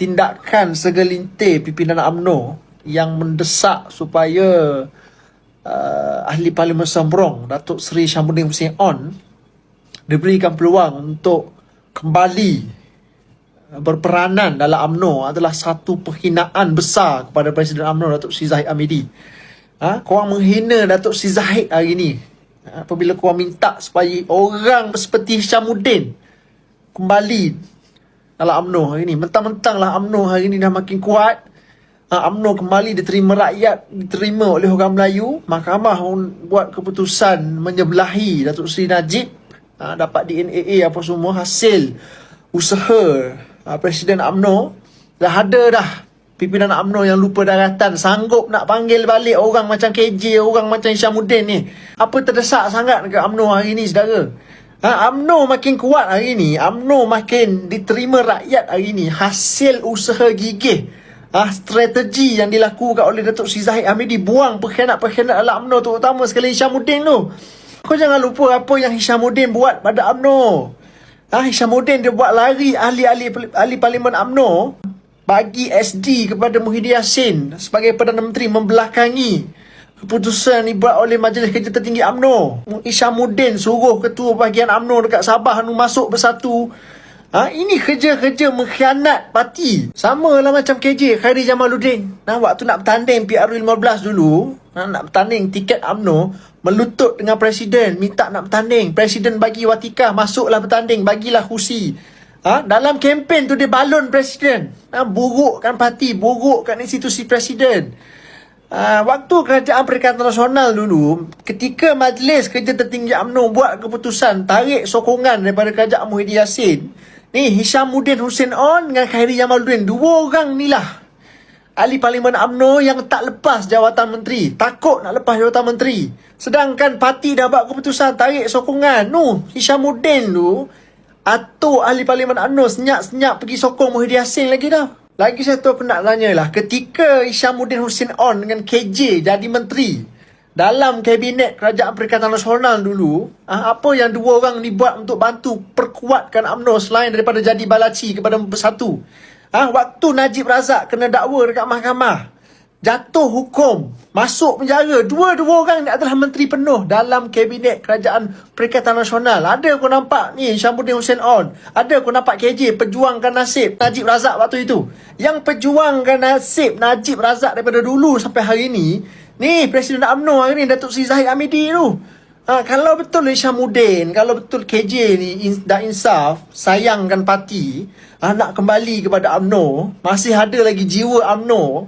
tindakan segelintir pimpinan UMNO yang mendesak supaya uh, ahli Parlimen Sembrong Datuk Seri Syamuddin Hussein On diberikan peluang untuk kembali uh, berperanan dalam UMNO adalah satu penghinaan besar kepada Presiden UMNO Datuk Seri Zahid Hamidi. Ha? Korang menghina Datuk Seri Zahid hari ni. Ha? Apabila korang minta supaya orang seperti Syamuddin kembali dalam UMNO hari ni. Mentang-mentang lah UMNO hari ni dah makin kuat. Uh, UMNO kembali diterima rakyat, diterima oleh orang Melayu. Mahkamah pun buat keputusan menyebelahi Datuk Seri Najib. Uh, dapat di NAA apa semua hasil usaha uh, Presiden UMNO. Dah ada dah pimpinan UMNO yang lupa daratan sanggup nak panggil balik orang macam KJ, orang macam Isyamuddin ni. Apa terdesak sangat ke UMNO hari ni saudara? Ha, UMNO makin kuat hari ni, UMNO makin diterima rakyat hari ni hasil usaha gigih. Ah, strategi yang dilakukan oleh Datuk Sri Zahid Hamidi buang pengkhianat-pengkhianat dalam UMNO terutama sekali Hishamuddin tu. Kau jangan lupa apa yang Hishamuddin buat pada UMNO. Ah, Hishamuddin dia buat lari ahli-ahli ahli parlimen UMNO bagi SD kepada Muhyiddin Yassin sebagai Perdana Menteri membelakangi keputusan dibuat oleh Majlis Kerja Tertinggi UMNO. Isyamuddin suruh ketua bahagian UMNO dekat Sabah nu masuk bersatu. Ha, ini kerja-kerja mengkhianat parti. Sama lah macam KJ, Khairi Jamaluddin. Nah, waktu nak bertanding PRU 15 dulu, nah, nak bertanding tiket UMNO, melutut dengan Presiden, minta nak bertanding. Presiden bagi watikah, masuklah bertanding, bagilah kursi. Ha? Dalam kempen tu dia balon Presiden. Ha? Burukkan parti, burukkan institusi Presiden. Uh, waktu kerajaan Perikatan Nasional dulu, ketika Majlis Kerja Tertinggi UMNO buat keputusan tarik sokongan daripada kerajaan Muhyiddin Yassin, ni Hishamuddin Hussein On dengan Khairi Jamaluddin, dua orang ni lah ahli parlimen UMNO yang tak lepas jawatan menteri, takut nak lepas jawatan menteri. Sedangkan parti dah buat keputusan tarik sokongan. Nu, Hishamuddin tu atau ahli parlimen UMNO senyap-senyap pergi sokong Muhyiddin Yassin lagi dah. Lagi satu aku nak tanya lah. Ketika Isyamuddin Hussein On dengan KJ jadi menteri dalam kabinet Kerajaan Perikatan Nasional dulu, ah, apa yang dua orang ni buat untuk bantu perkuatkan UMNO selain daripada jadi balaci kepada bersatu? Ah, waktu Najib Razak kena dakwa dekat mahkamah, jatuh hukum, masuk penjara. Dua-dua orang ni adalah menteri penuh dalam kabinet Kerajaan Perikatan Nasional. Ada kau nampak ni Syambuddin Hussein On. Ada kau nampak KJ perjuangkan nasib Najib Razak waktu itu. Yang perjuangkan nasib Najib Razak daripada dulu sampai hari ni, ni Presiden UMNO hari ni Datuk Seri Zahid Hamidi tu. Ha, kalau betul Isyamuddin, kalau betul KJ ni in, dah insaf, sayangkan parti, ha, nak kembali kepada UMNO, masih ada lagi jiwa UMNO,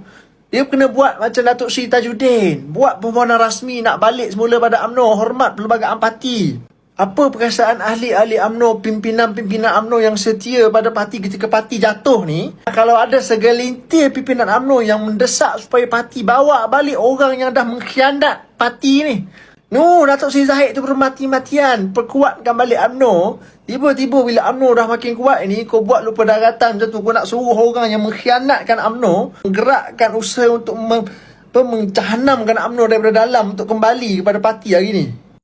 dia kena buat macam Datuk Sri Tajuddin. Buat permohonan rasmi nak balik semula pada UMNO. Hormat pelbagai parti. Apa perasaan ahli-ahli UMNO, pimpinan-pimpinan UMNO yang setia pada parti ketika parti jatuh ni? Kalau ada segelintir pimpinan UMNO yang mendesak supaya parti bawa balik orang yang dah mengkhianat parti ni. No, Datuk Seri Zahid tu bermati-matian. Perkuatkan balik UMNO. Tiba-tiba bila UMNO dah makin kuat ni, kau buat lupa daratan macam tu. Kau nak suruh orang yang mengkhianatkan UMNO, menggerakkan usaha untuk mem- mencahanamkan UMNO daripada dalam untuk kembali kepada parti hari ni.